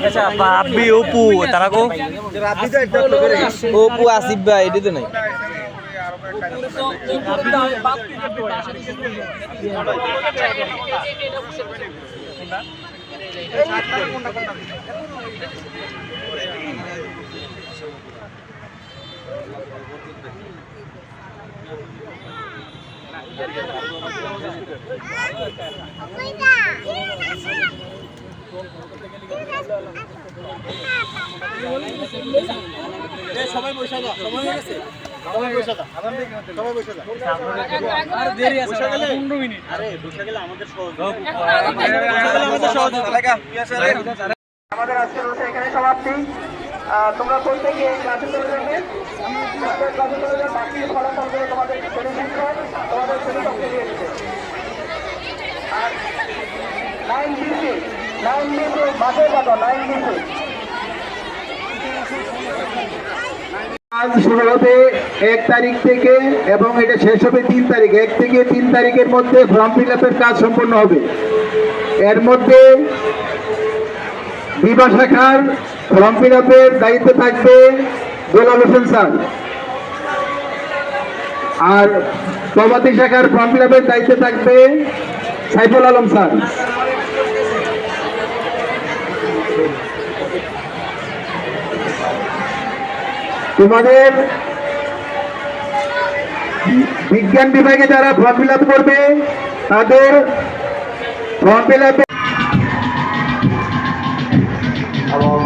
আচ্ছা বাপি অপু তারা কো? অপু আসিফ ভাই এটি তো নাই। কইটা সবাই বসে সময় হয়ে গেছে। আমাদের আজকের অনুষ্ঠান এখানে সমাপ্তি। তোমরা প্রত্যেকে ক্লাসে চলে যাবে তোমাদের ক্লাসে চলে যাবে। বাকি ফলাফলগুলো তোমাদের শ্রেণি শিক্ষক তোমাদের শ্রেণি কক্ষে দিয়ে দিচ্ছে আর নাইন বিসি নাইন বিসি মাসে কত নাইন বিসি কাজ শুরু হবে এক তারিখ থেকে এবং এটা শেষ হবে তিন তারিখ, এক থেকে তিন তারিখের মধ্যে ফর্ম ফিল কাজ সম্পন্ন হবে। এর মধ্যে বিভা শাখার ফর্ম ফিল দায়িত্ব থাকবে গোলাম হোসেন স্যার। আর প্রভাতী শাখার ফর্ম ফিল দায়িত্বে থাকবে সাইফুল আলম স্যার। তোমাদের বিজ্ঞান বিভাগে যারা ফর্ম ফিল করবে, তাদের ফর্ম ফিল আপে গ্রহণ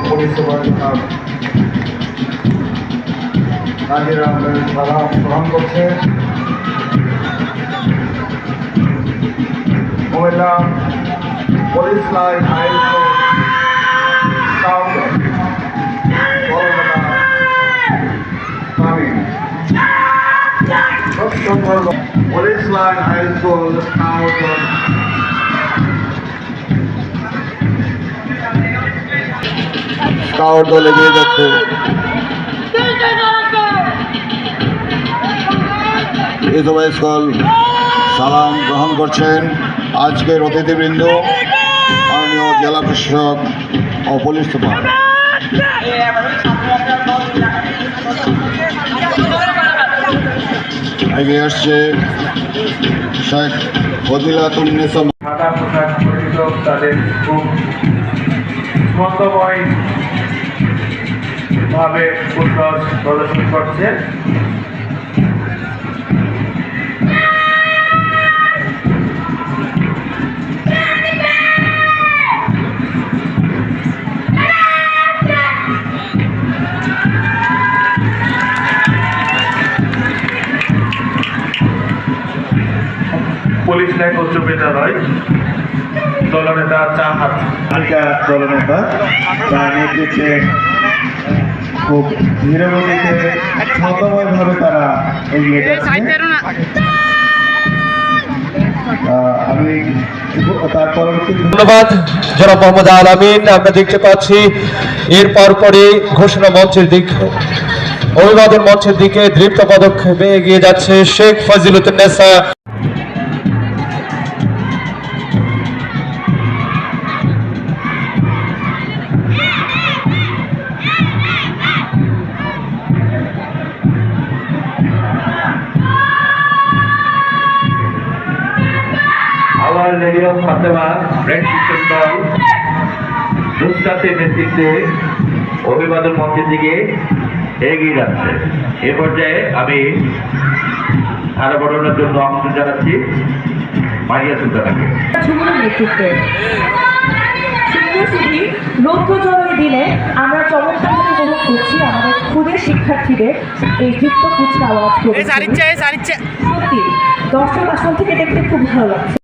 পুলিশ লাইন আইন হাই স্কুল স্কাউট স্কাউট দল এগিয়ে যাচ্ছে সালাম গ্রহণ করছেন আজকের অতিথিবৃন্দ মাননীয় জেলা প্রশাসক ও পুলিশ এগিয়ে আসছে শেখ ফদিলাতুন্নেসা সাদা পোশাক পরিচিত তাদের খুব স্পন্দময় ভাবে প্রদর্শন করছে। পুলিশ লাইন উচ্চ বিদ্যালয় দলনেতা চাহাত ভূমিকা দলনেতা তার নেতৃত্বে খুব ছন্দময়ভাবে তারা এগিয়ে যাচ্ছে আমি ধন্যবাদ জনাব মোহাম্মদ আল আমরা দেখতে পাচ্ছি এর পরপরই ঘোষণা মঞ্চের দিকে অভিবাদন মঞ্চের দিকে দৃপ্ত পদক্ষেপে এগিয়ে যাচ্ছে Sheikh Fazilatunnesa our radio Fatema red kitchen দল নুসরাতের নেতৃত্বে অভিবাদন মঞ্চের দিকে এগিয়ে যাচ্ছে। এ পর্যায়ে আমি ধারা বর্ণনার জন্য আমন্ত্রণ জানাচ্ছি মারিয়া সুলতানাকে। নেতৃত্বে। দিনে আমরা চমৎকার উপভোগ করছি আমাদের ক্ষুদে শিক্ষার্থীদের এই নৃত্য কুচকা আওয়াজ সত্যি দর্শক আসন থেকে দেখতে খুব ভালো লাগছে।